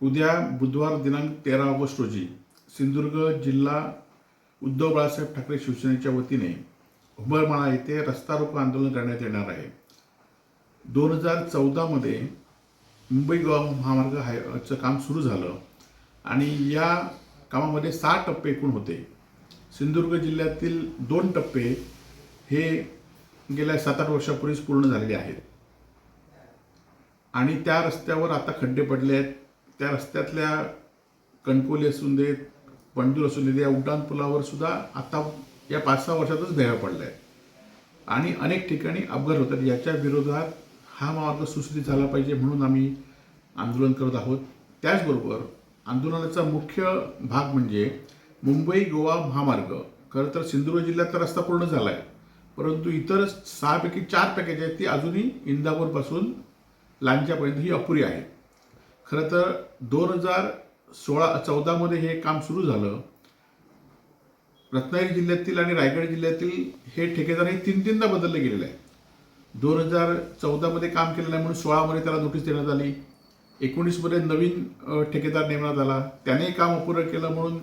उद्या बुधवार दिनांक तेरा ऑगस्ट रोजी सिंधुदुर्ग जिल्हा उद्धव बाळासाहेब ठाकरे शिवसेनेच्या वतीने उंबरमाळा येथे रस्ता रोको आंदोलन करण्यात येणार आहे. दोन हजार चौदामध्ये मुंबई गोवा महामार्ग हायचं काम सुरू झालं आणि या कामामध्ये सहा टप्पे एकूण होते. सिंधुदुर्ग जिल्ह्यातील दोन टप्पे हे गेल्या सात आठ वर्षापूर्वीच पूर्ण झालेले आहेत. आणि त्या रस्त्यावर आता खड्डे पडले आहेत. त्या रस्त्यातल्या कणकोली असून देत पंडूर असून देत या उड्डाण पुलावर सुद्धा आता या पाच सहा वर्षातच भेगा पडल्या. आहेत आणि अनेक ठिकाणी अपघात होतात. याच्या विरोधात हा मार्ग सुस्थित झाला पाहिजे म्हणून आम्ही आंदोलन करत आहोत. त्याचबरोबर आंदोलनाचा मुख्य भाग म्हणजे मुंबई गोवा महामार्ग. खरं तर सिंधुदुर्ग जिल्ह्यात तर रस्ता पूर्ण झाला आहे परंतु इतर सहापैकी चार पॅकेज आहेत ती अजूनही इंदापूरपासून लांच्यापर्यंत ही अपुरी आहे खरं तर दोन हजार सोळा चौदामध्ये हे काम सुरू झालं. रत्नागिरी जिल्ह्यातील आणि रायगड जिल्ह्यातील हे ठेकेदार हे तीन तीनदा बदलले गेलेले आहे दोन हजार चौदामध्ये काम केलेलं आहे म्हणून सोळामध्ये त्याला नोटीस देण्यात आली. एकोणीसमध्ये नवीन ठेकेदार नेमण्यात आला. त्याने काम अपुरं केलं म्हणून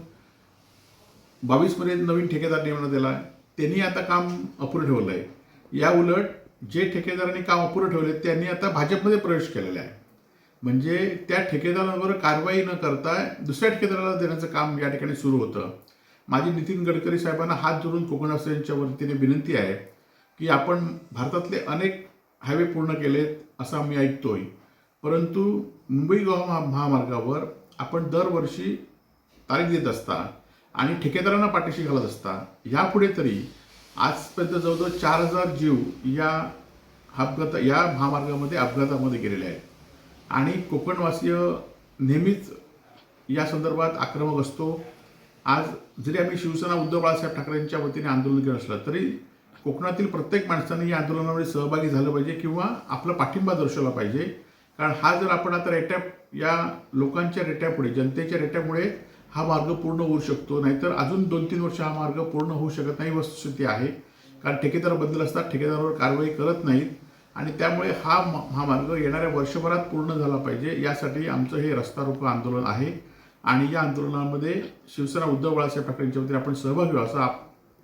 बावीसमध्ये नवीन ठेकेदार नेमण्यात आला. त्यांनी आता काम अपुरं ठेवलं आहे या उलट जे ठेकेदारांनी काम अपुरं ठेवले त्यांनी आता भाजपमध्ये प्रवेश केलेला आहे. म्हणजे त्या ठेकेदारांवर कारवाई न करता दुसऱ्या ठेकेदाराला देण्याचं काम या ठिकाणी सुरू होतं. माझी नितीन गडकरी साहेबांना हात जोडून कोकणवासियांच्या वतीने विनंती आहे की आपण भारतातले अनेक हायवे पूर्ण केलेत असं आम्ही ऐकतोय. परंतु मुंबई गोवा महा- महामार्गावर आपण दरवर्षी तारीख देत असता आणि ठेकेदारांना पाठीशी घालत असता यापुढे तरी आजपर्यंत जवळजवळ चार हजार जीव या अपघात या महामार्गामध्ये अपघातामध्ये गेलेले आहेत. आणि कोकणवासीय नेहमीच या संदर्भात आक्रमक असतो. आज जरी आम्ही शिवसेना उद्धव बाळासाहेब ठाकरेंच्या वतीने आंदोलन केलं असलं तरी कोकणातील प्रत्येक माणसाने या आंदोलनामध्ये सहभागी झालं पाहिजे किंवा आपला पाठिंबा दर्शवला पाहिजे. कारण हा जर आपण आता रेट्या या लोकांच्या रेट्यापुढे जनतेच्या रेट्यामुळे हा मार्ग पूर्ण होऊ शकतो नाहीतर अजून दोन तीन वर्ष हा मार्ग पूर्ण होऊ शकत नाही वस्तुस्थिती आहे. कारण ठेकेदार बदल असतात ठेकेदारावर कारवाई करत नाहीत. आणि त्यामुळे हा म- हा मार्ग येणाऱ्या वर्षभरात पूर्ण झाला पाहिजे. यासाठी आमचं हे रस्ता रोको आंदोलन आहे. आणि या आंदोलनामध्ये शिवसेना उद्धव बाळासाहेब ठाकरेंच्या वतीने आपण सहभागी व्हा असं आव्हान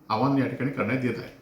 आवाहन या ठिकाणी करण्यात येत आहे.